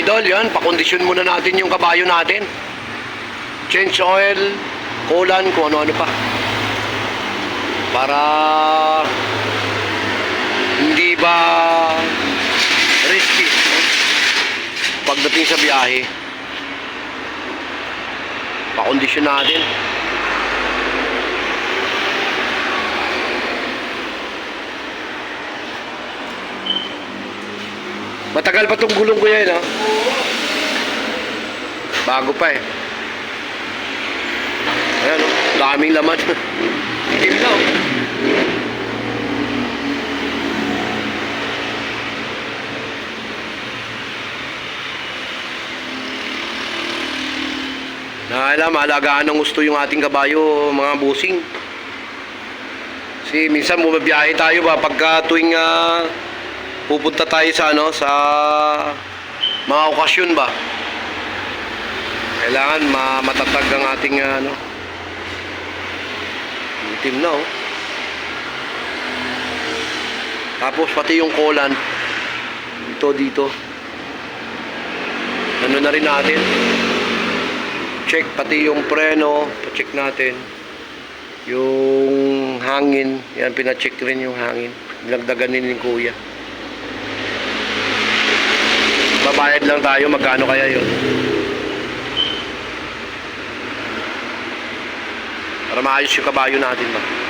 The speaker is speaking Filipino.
idol, yan, pakondisyon muna natin yung kabayo natin. Change oil, coolant, kung ano-ano pa. Para hindi ba risky no? pagdating sa biyahe. Pakondisyon natin. Matagal pa tong gulong ko yan, ha? Bago pa eh. Ayan, oh. Daming laman. Itim na, oh. Na alam, alagaan ng gusto yung ating kabayo, mga busing. Kasi minsan bumabiyahe tayo ba pagka tuwing ah, pupunta tayo sa ano sa mga okasyon ba? Kailangan ma matatag ang ating ah, ano itim na oh. Tapos pati yung coolant dito dito. Ano na rin natin? Check pati yung preno pa-check natin. Yung hangin yan pina-check rin yung hangin. Nilagdagan din ni kuya Babayad lang tayo, magkano kaya yun? Para maayos yung kabayo natin ba?